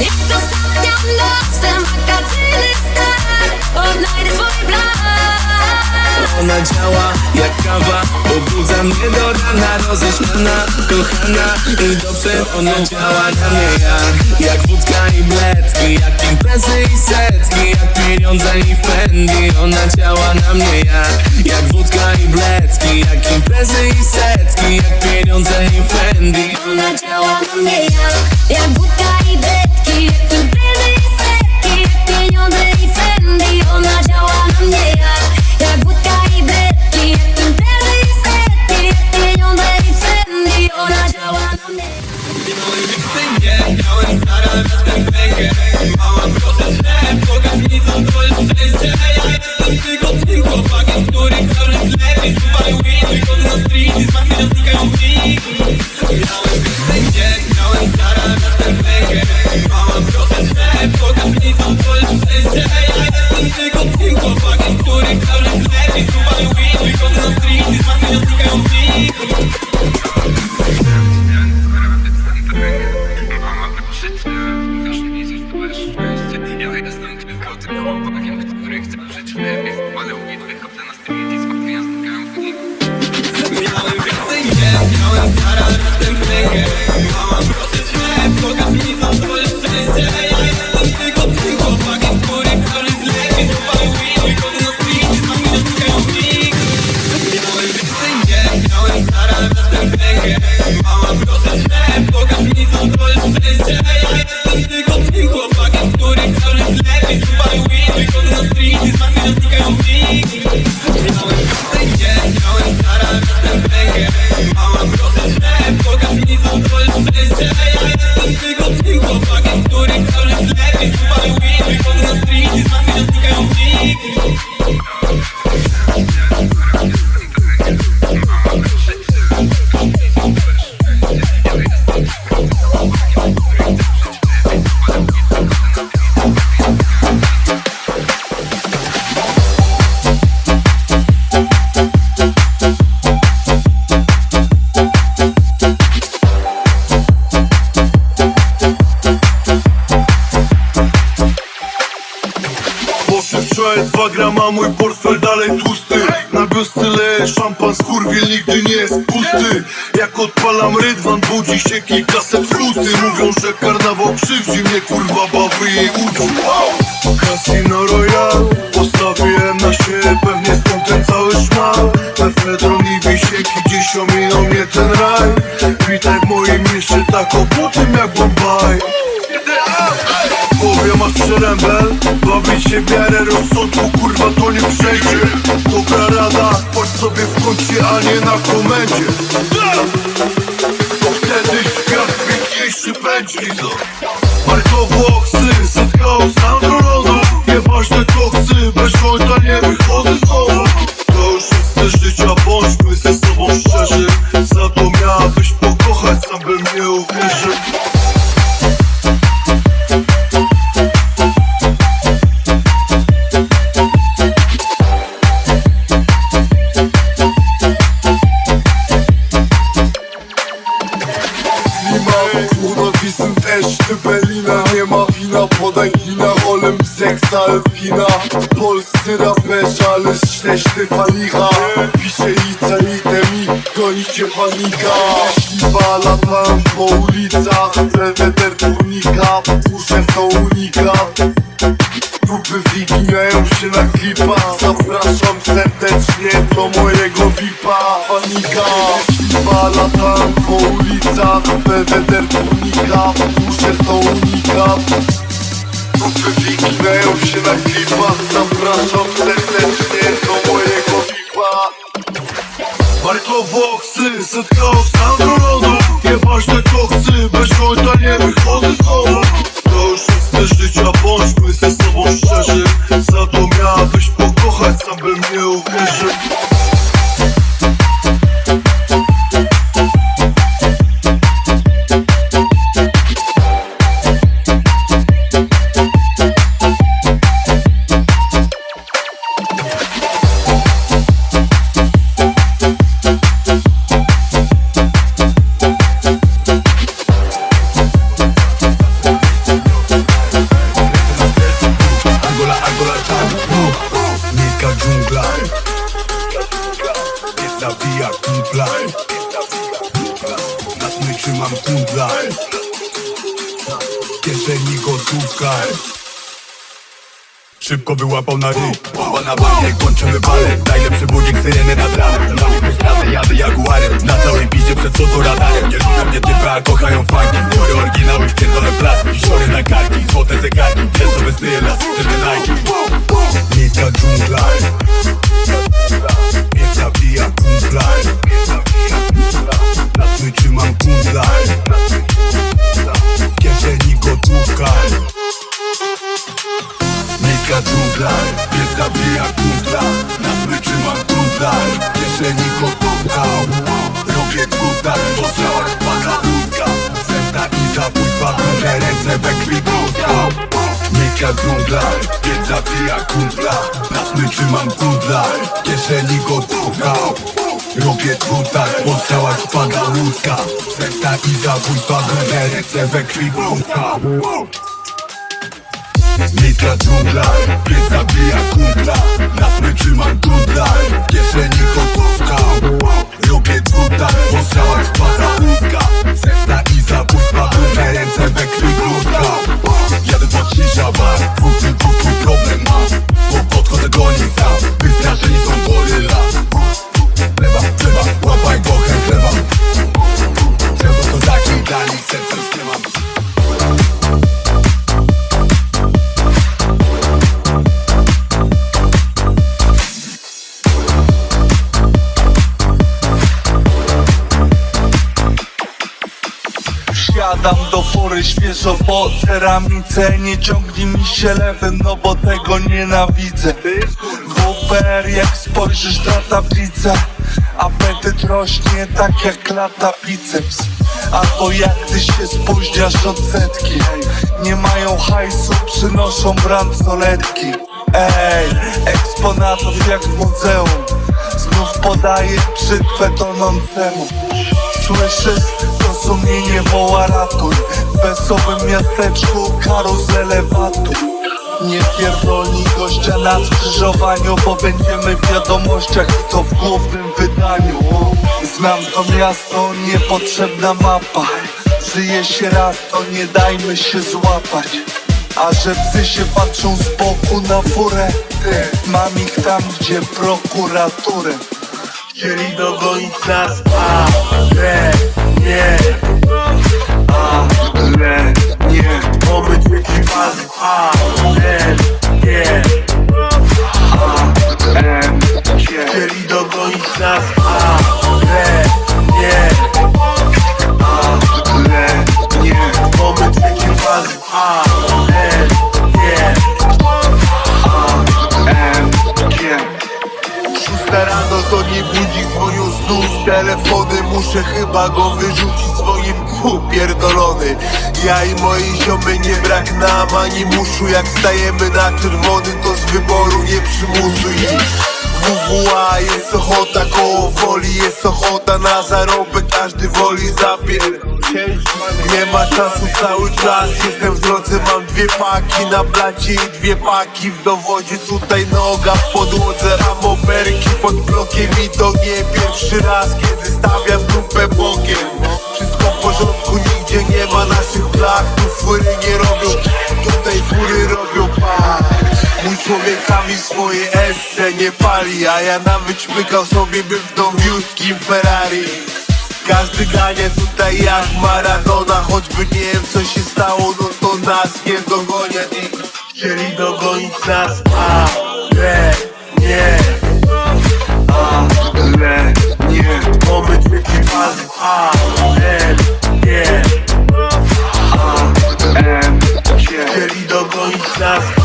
Jak noc, stan Odnajdę swój Ona działa jak kawa Pobudza mnie do rana. Roześmiana, kochana I dobrze ona działa na mnie jak Jak wódka i bledki Jak imprezy i setki Jak pieniądze i Fendi Ona działa na mnie jak Jak wódka i bledki Jak imprezy i setki Jak pieniądze i Fendi Ona działa na mnie jak Jak budka i betki Jak imprezy i setki Jak pieniądze i Fendi Ona działa na mnie jak tylko tym chłopakiem, który żyć lepiej Zupaj się kilkaset fluty Mówią, że karnawał krzywdzi mnie, kurwa bawy jej uczu Casino Royale, postawiłem na siebie, pewnie stąd ten cały szmal. Mefedron i wisieki, dziś ominął mnie ten raj. Witaj w moim mieście, tak obutym jak Bombaj. Głowie masz przerębel Bawić się w miarę rozsądku, kurwa to nie przejdzie. Dobra rada, chodź sobie w kącie, a nie na komendzie najwyższy pęcz widzą Marko Włoch, syn, South House, It's Nieważne kto seks alpina Polscy raperzy, ale śleśny falicha. Pisze i całite mi, gonicie panika. Śliwa latam po ulicach Belweder turnika, uszę to unikat Grupy wyginają się na klipach. Zapraszam serdecznie do mojego VIPa Panika. Chyba latam po ulicach Belweder turnika Muszę to unikat Wyginają się na klipach Zapraszam serdecznie do mojego VIPa Marko Włochsy, setka Sandro Rodu Nieważne chcę, bez końca nie wychodzę znowu To zawija kumpla Na smyczy mam kundla. W kieszeni gotówka. Szybko wyłapał na ryj Łapa na bajek, kończymy balek Najlepszy budzik, syrenę na trawę Na strawy jadę jaguar Miejska dżungla, pies zabija kumpla Na smyczy mam kumpla, w kieszeni gotówka. Robię kutar, po strzałach spada ludzka Zemsta i zabójstwa, brudne ręce we krwi bluzka Miejska dżungla, Wsiadam do pory świeżo po ceramice. Nie ciągnij mi się lewym, no bo tego nienawidzę. WPR jak spojrzysz na tablicę Apetyt rośnie tak jak lata biceps. Albo jak ty się spóźniasz od setki. Nie mają hajsu, przynoszą bransoletki. Ej, eksponatów jak w muzeum. Znów podaję przykwę tonącemu Słyszysz, sumienie woła ratuj. W wesołym miasteczku karuzele watuj Nie pierdolnij gościa na skrzyżowaniu Bo będziemy w wiadomościach to w głównym wydaniu. Znam to miasto, niepotrzebna mapa. Żyje się raz, to nie dajmy się złapać. A że psy się patrzą z boku na furę mam ich tam, gdzie prokuraturę. Chcieli dogonić nas, ale nie. Ale nie. Mamy dzieci was, ale nie. Ale nie. Chcieli dogonić nas, Muszę chyba go wyrzucić swoim ku pierdolony Ja i moi ziomy nie brak nam ani muszu. Jak stajemy na czerwony to z wyboru nie przymusu I WWA jest ochota koło woli Jest ochota na zarobek każdy woli zapier nie ma czasu cały czas, jestem w drodze, mam dwie paki na blacie i dwie paki w dowodzie. Tutaj noga w podłodze, ramoberki pod blokiem i to nie pierwszy raz Kiedy stawiam dupę bokiem. Wszystko w porządku, nigdzie nie ma naszych blach Tu nie robią, człowiekami swoje esce nie pali A ja nawet śmykał sobie by w nowiutkim Ferrari. Każdy gania tutaj jak Maradona Choćby nie wiem co się stało, no to nas nie dogonią I chcieli dogonić nas, a re, nie. A re, nie. Moment wielki pas, a re, nie. A re, nie Chcieli dogonić nas,